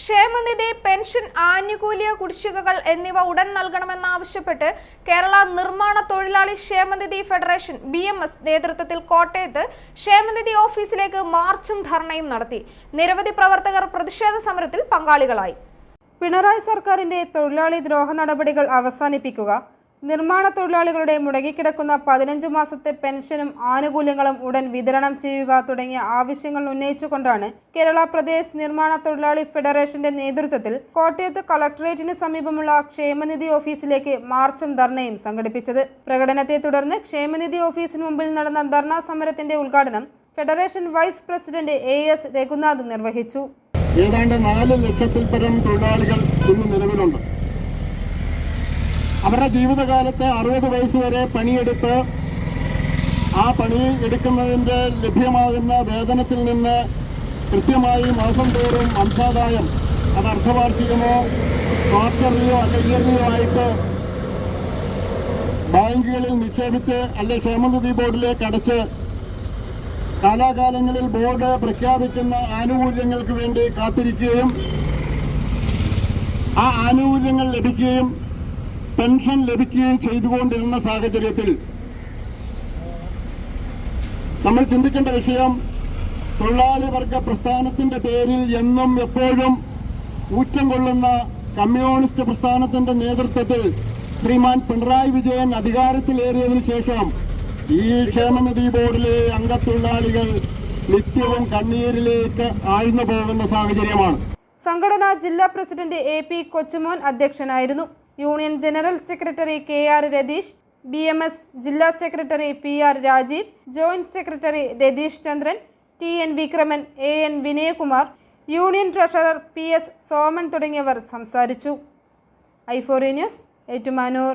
ക്ഷേമനിധി പെൻഷൻ ആനുകൂല്യ കുടിശ്ശികകൾ എന്നിവ ഉടൻ നൽകണമെന്നാവശ്യപ്പെട്ട് കേരള നിർമ്മാണ തൊഴിലാളി ക്ഷേമനിധി ഫെഡറേഷൻ ബി എം എസ് നേതൃത്വത്തിൽ കോട്ടയത്ത് ക്ഷേമനിധി ഓഫീസിലേക്ക് മാർച്ചും ധർണയും നടത്തി. നിരവധി പ്രവർത്തകർ പ്രതിഷേധ സമരത്തിൽ പങ്കാളികളായി. പിണറായി സർക്കാരിന്റെ തൊഴിലാളി ദ്രോഹ നടപടികൾ അവസാനിപ്പിക്കുക നിർമ്മാണ തൊഴിലാളികളുടെ മുടങ്ങിക്കിടക്കുന്ന പതിനഞ്ച് മാസത്തെ പെൻഷനും ആനുകൂല്യങ്ങളും ഉടൻ വിതരണം ചെയ്യുക തുടങ്ങിയ ആവശ്യങ്ങൾ ഉന്നയിച്ചുകൊണ്ടാണ് കേരള പ്രദേശ് നിർമ്മാണ തൊഴിലാളി ഫെഡറേഷന്റെ നേതൃത്വത്തിൽ കോട്ടയത്ത് കളക്ടറേറ്റിന് സമീപമുള്ള ക്ഷേമനിധി ഓഫീസിലേക്ക് മാർച്ചും ധർണയും സംഘടിപ്പിച്ചത്. പ്രകടനത്തെ തുടർന്ന് ക്ഷേമനിധി ഓഫീസിന് മുമ്പിൽ നടന്ന ധർണാ സമരത്തിന്റെ ഉദ്ഘാടനം federation vice president A S Raghunath നിർവഹിച്ചു. ഏതാണ്ട് നാല് ലക്ഷത്തിൽ പരം തൊഴിലാളികൾ ഇന്ന് നിലവിലുണ്ട്. അവരുടെ ജീവിതകാലത്ത് അറുപത് വയസ്സ് വരെ പണിയെടുത്ത് ആ പണി എടുക്കുന്നതിന്റെ ലഭ്യമാകുന്ന വേതനത്തിൽ നിന്ന് കൃത്യമായി മാസം തോറും വംശാദായം അത് അർദ്ധവാർഷികമോ ക്വാർട്ടർലിയോ അല്ല ഇയർലിയോ ആയിട്ട് ബാങ്കുകളിൽ നിക്ഷേപിച്ച് അല്ലെ ക്ഷേമനിധി ബോർഡിലേക്ക് അടച്ച് കാലാകാലങ്ങളിൽ ബോർഡ് പ്രഖ്യാപിക്കുന്ന ആനുകൂല്യങ്ങൾക്ക് വേണ്ടി കാത്തിരിക്കുകയും ആ ആനുകൂല്യങ്ങൾ ലഭിക്കുകയും പെൻഷൻ ലഭിക്കുകയും ചെയ്തുകൊണ്ടിരുന്ന സാഹചര്യത്തിൽ നമ്മൾ ചിന്തിക്കേണ്ട വിഷയം തൊഴിലാളി വർഗ പ്രസ്ഥാനത്തിന്റെ പേരിൽ എന്നും എപ്പോഴും ഊറ്റം കൊള്ളുന്ന കമ്മ്യൂണിസ്റ്റ് പ്രസ്ഥാനത്തിന്റെ നേതൃത്വത്തിൽ ശ്രീമാൻ പിണറായി വിജയൻ അധികാരത്തിലേറിയതിനു ശേഷം ഈ ക്ഷേമനിധി ബോർഡിലെ അംഗത്തൊഴിലാളികൾ നിത്യവും കണ്ണീരിലേക്ക് ആഴ്ന്നു പോകുന്ന സാഹചര്യമാണ്. സംഘടനാ ജില്ലാ പ്രസിഡന്റ് എ പി കൊച്ചുമോൻ അധ്യക്ഷനായിരുന്നു. Union general secretary K R Ratheesh B M S ജില്ലാ secretary P R Rajeev joint secretary Ratheesh Chandran T N Vikraman A N Vinayakumar union treasurer P S Soman തുടങ്ങിയവർ സംസാരിച്ചു. ഐഫോറി news Ettumanoor.